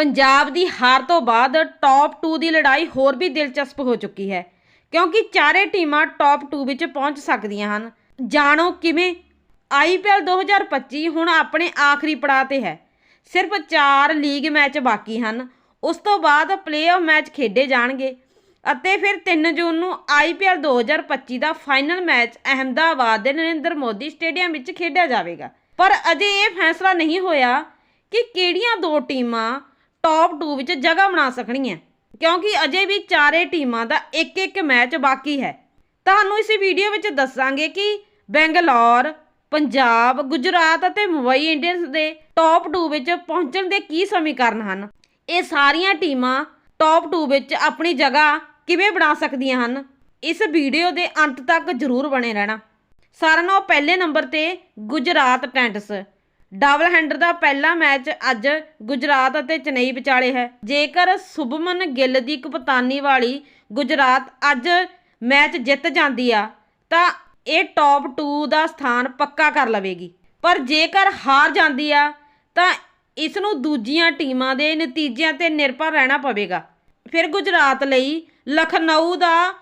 ਪੰਜਾਬ ਦੀ ਹਾਰ ਤੋਂ ਬਾਅਦ ਟੌਪ 2 ਦੀ ਲੜਾਈ ਹੋਰ ਵੀ ਦਿਲਚਸਪ ਹੋ ਚੁੱਕੀ ਹੈ, ਕਿਉਂਕਿ ਚਾਰੇ ਟੀਮਾਂ ਟੌਪ 2 ਵਿੱਚ ਪਹੁੰਚ ਸਕਦੀਆਂ ਹਨ। ਜਾਣੋ ਕਿਵੇਂ ਆਈਪੀਐਲ 2025 ਹੁਣ ਆਪਣੇ ਆਖਰੀ ਪੜਾਅ ਤੇ ਹੈ। ਸਿਰਫ 4 ਲੀਗ ਮੈਚ ਬਾਕੀ ਹਨ, ਉਸ ਤੋਂ ਬਾਅਦ ਪਲੇਆਫ ਮੈਚ ਖੇਡੇ ਜਾਣਗੇ ਅਤੇ ਫਿਰ 3 ਜੂਨ ਨੂੰ ਆਈਪੀਐਲ 2025 ਦਾ ਫਾਈਨਲ ਮੈਚ ਅਹਮਦਾਬਾਦ ਦੇ ਨਰਿੰਦਰ ਮੋਦੀ ਸਟੇਡੀਅਮ ਵਿੱਚ ਖੇਡਿਆ ਜਾਵੇਗਾ। ਪਰ ਅਜੇ ਇਹ ਫੈਸਲਾ ਨਹੀਂ ਹੋਇਆ ਕਿ ਕਿਹੜੀਆਂ ਦੋ ਟੀਮਾਂ ਟੌਪ 2 ਵਿੱਚ ਜਗ੍ਹਾ ਬਣਾ ਸਕਣਗੀਆਂ ਕਿਉਂਕਿ ਅਜੇ ਵੀ ਚਾਰੇ ਟੀਮਾਂ ਦਾ ਇੱਕ ਇੱਕ ਮੈਚ ਬਾਕੀ ਹੈ। ਤੁਹਾਨੂੰ ਇਸ ਵੀਡੀਓ ਵਿੱਚ ਦੱਸਾਂਗੇ ਕਿ ਬੈਂਗਲੌਰ, ਪੰਜਾਬ, ਗੁਜਰਾਤ ਅਤੇ ਮੁੰਬਈ ਇੰਡੀਅਨਸ ਦੇ ਟੌਪ 2 ਵਿੱਚ ਪਹੁੰਚਣ ਦੇ ਕੀ ਸਮੀਕਰਨ ਹਨ। ਇਹ ਸਾਰੀਆਂ ਟੀਮਾਂ ਟੌਪ 2 ਵਿੱਚ ਆਪਣੀ ਜਗ੍ਹਾ ਕਿਵੇਂ ਬਣਾ ਸਕਦੀਆਂ ਹਨ? ਇਸ ਵੀਡੀਓ ਦੇ ਅੰਤ ਤੱਕ ਜ਼ਰੂਰ ਬਣੇ ਰਹਿਣਾ। ਸਾਰਿਆਂ ਨਾਲੋਂ ਪਹਿਲੇ ਨੰਬਰ ਤੇ ਗੁਜਰਾਤ ਟੈਂਟਸ ਡਬਲ ਹੈਂਡਰ ਦਾ ਪਹਿਲਾ ਮੈਚ ਅੱਜ ਗੁਜਰਾਤ ਅਤੇ ਚੇਨਈ ਵਿਚਾਲੇ ਹੈ। ਜੇਕਰ ਸੁਭਮਨ ਗਿੱਲ ਦੀ ਕਪਤਾਨੀ ਵਾਲੀ ਗੁਜਰਾਤ ਅੱਜ ਮੈਚ ਜਿੱਤ ਜਾਂਦੀ ਆ, ਤਾਂ ਇਹ ਟੌਪ 2 ਦਾ ਸਥਾਨ ਪੱਕਾ ਕਰ ਲਵੇਗੀ। ਪਰ ਜੇਕਰ ਹਾਰ ਜਾਂਦੀ ਆ, ਤਾਂ ਇਸ ਨੂੰ ਦੂਜੀਆਂ ਟੀਮਾਂ ਦੇ ਨਤੀਜਿਆਂ ਤੇ ਨਿਰਭਰ ਰਹਿਣਾ ਪਵੇਗਾ। ਫਿਰ ਗੁਜਰਾਤ ਲਈ ਲਖਨਊ ਦਾ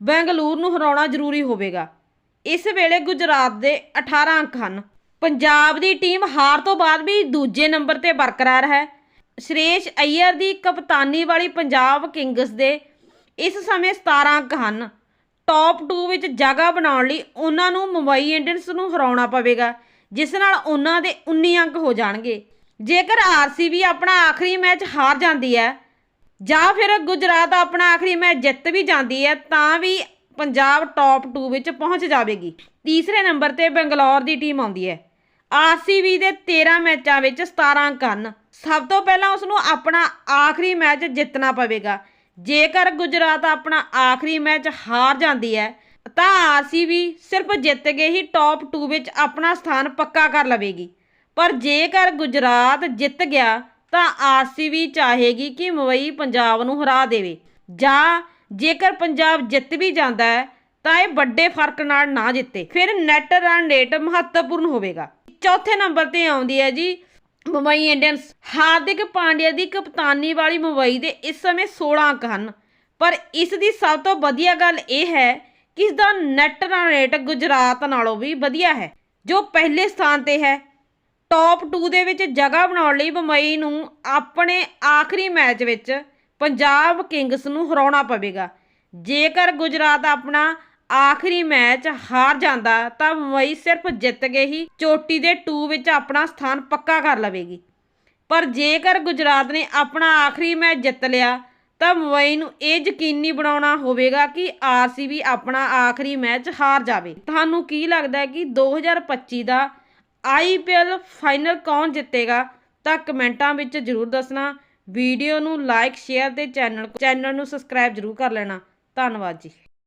ਬੈਂਗਲੁਰੂ ਨੂੰ ਹਰਾਉਣਾ ਜ਼ਰੂਰੀ ਹੋਵੇਗਾ। ਇਸ ਵੇਲੇ ਗੁਜਰਾਤ ਦੇ 18 ਅੰਕ ਹਨ। ਪੰਜਾਬ ਦੀ ਟੀਮ ਹਾਰ ਤੋਂ ਬਾਅਦ ਵੀ ਦੂਜੇ ਨੰਬਰ ਤੇ ਬਰਕਰਾਰ ਹੈ। ਸ਼੍ਰੇਸ਼ ਅਈਅਰ ਦੀ ਕਪਤਾਨੀ ਵਾਲੀ ਪੰਜਾਬ ਕਿੰਗਸ ਦੇ ਇਸ ਸਮੇਂ 17 ਅੰਕ ਹਨ। ਟੌਪ 2 ਵਿੱਚ ਜਗ੍ਹਾ ਬਣਾਉਣ ਲਈ ਉਹਨਾਂ ਨੂੰ ਮੁੰਬਈ ਇੰਡੀਅਨਸ ਨੂੰ ਹਰਾਉਣਾ ਪਵੇਗਾ, ਜਿਸ ਨਾਲ ਉਹਨਾਂ ਦੇ 19 ਅੰਕ ਹੋ ਜਾਣਗੇ। ਜੇਕਰ ਆਰਸੀਬੀ ਆਪਣਾ ਆਖਰੀ ਮੈਚ ਹਾਰ ਜਾਂਦੀ ਹੈ, ਜਾਂ ਫਿਰ ਗੁਜਰਾਤ ਆਪਣਾ ਆਖਰੀ ਮੈਚ ਜਿੱਤ ਵੀ ਜਾਂਦੀ ਹੈ, ਤਾਂ ਵੀ ਪੰਜਾਬ ਟੌਪ 2 ਵਿੱਚ ਪਹੁੰਚ ਜਾਵੇਗੀ। ਤੀਸਰੇ ਨੰਬਰ ਤੇ ਬੰਗਲੌਰ ਦੀ ਟੀਮ ਆਉਂਦੀ ਹੈ। ਆਰਸੀਬੀ ਦੇ 13 ਮੈਚਾਂ ਵਿੱਚ 17 ਕਰਨ ਸਭ ਤੋਂ ਪਹਿਲਾਂ ਉਸ ਨੂੰ ਆਪਣਾ ਆਖਰੀ ਮੈਚ ਜਿੱਤਣਾ ਪਵੇਗਾ। ਜੇਕਰ ਗੁਜਰਾਤ ਆਪਣਾ ਆਖਰੀ ਮੈਚ ਹਾਰ ਜਾਂਦੀ ਹੈ, ਤਾਂ ਆਰਸੀਬੀ ਸਿਰਫ ਜਿੱਤ ਕੇ ਹੀ ਟੌਪ 2 ਵਿੱਚ ਆਪਣਾ ਸਥਾਨ ਪੱਕਾ ਕਰ ਲਵੇਗੀ। ਪਰ ਜੇਕਰ ਗੁਜਰਾਤ ਜਿੱਤ ਗਿਆ, ਤਾਂ ਆਰਸੀਬੀ ਚਾਹੇਗੀ ਕਿ ਮੁੰਬਈ ਪੰਜਾਬ ਨੂੰ ਹਰਾ ਦੇਵੇ। ਜਾਂ ਜੇਕਰ ਪੰਜਾਬ ਜਿੱਤ ਵੀ ਜਾਂਦਾ ਹੈ ਤਾਂ ਇਹ ਵੱਡੇ ਫ਼ਰਕ ਨਾਲ ਨਾ ਜਿੱਤੇ। ਫਿਰ ਨੈਟ ਰਨ ਰੇਟ ਮਹੱਤਵਪੂਰਨ ਹੋਵੇਗਾ। ਚੌਥੇ ਨੰਬਰ ਤੇ ਆਉਂਦੀ ਹੈ ਜੀ, ਮੁੰਬਈ ਇੰਡੀਅਨਸ। ਹਾਰਦਿਕ ਪਾਂਡਿਆ ਦੀ ਕਪਤਾਨੀ ਵਾਲੀ ਮੁੰਬਈ ਦੇ ਇਸ ਸਮੇਂ 16 ਅੰਕ ਹਨ। ਪਰ ਇਸ ਦੀ ਸਭ ਤੋਂ ਵਧੀਆ ਗੱਲ ਇਹ ਹੈ ਕਿ ਇਸ ਦਾ ਨੈਟ ਰਨ ਰੇਟ ਗੁਜਰਾਤ ਨਾਲੋਂ ਵੀ ਵਧੀਆ ਹੈ, ਜੋ ਪਹਿਲੇ ਸਥਾਨ ਤੇ ਹੈ। ਟੌਪ 2 ਦੇ ਵਿੱਚ ਜਗ੍ਹਾ ਬਣਾਉਣ ਲਈ ਮੁੰਬਈ ਨੂੰ ਆਪਣੇ ਆਖਰੀ ਮੈਚ ਵਿੱਚ ਪੰਜਾਬ ਕਿੰਗਸ ਨੂੰ ਹਰਾਉਣਾ ਪਵੇਗਾ। ਜੇਕਰ ਗੁਜਰਾਤ ਆਪਣਾ ਆਖਰੀ ਮੈਚ ਹਾਰ ਜਾਂਦਾ ਤਾਂ ਮੁੰਬਈ ਸਿਰਫ ਜਿੱਤ ਕੇ ਹੀ, ਚੋਟੀ ਦੇ 2 ਵਿੱਚ ਆਪਣਾ ਸਥਾਨ ਪੱਕਾ ਕਰ ਲਵੇਗੀ। ਪਰ ਜੇਕਰ ਗੁਜਰਾਤ ਨੇ ਆਪਣਾ ਆਖਰੀ ਮੈਚ ਜਿੱਤ ਲਿਆ, ਤਾਂ ਮੁੰਬਈ ਨੂੰ ਇਹ ਯਕੀਨੀ ਬਣਾਉਣਾ ਹੋਵੇਗਾ ਕਿ ਆਰਸੀਬੀ ਆਪਣਾ ਆਖਰੀ ਮੈਚ ਹਾਰ ਜਾਵੇ। ਤੁਹਾਨੂੰ ਕੀ ਲੱਗਦਾ ਹੈ ਕਿ 2025 ਦਾ ਆਈਪੀਐਲ ਫਾਈਨਲ ਕੌਣ ਜਿੱਤੇਗਾ, ਤਾਂ ਕਮੈਂਟਾਂ ਵਿੱਚ ਜ਼ਰੂਰ ਦੱਸਣਾ। ਵੀਡੀਓ ਨੂੰ ਲਾਈਕ, ਸ਼ੇਅਰ ਤੇ ਚੈਨਲ ਚੈਨਲ ਨੂੰ ਸਬਸਕ੍ਰਾਈਬ ਜ਼ਰੂਰ ਕਰ ਲੈਣਾ। ਧੰਨਵਾਦ ਜੀ।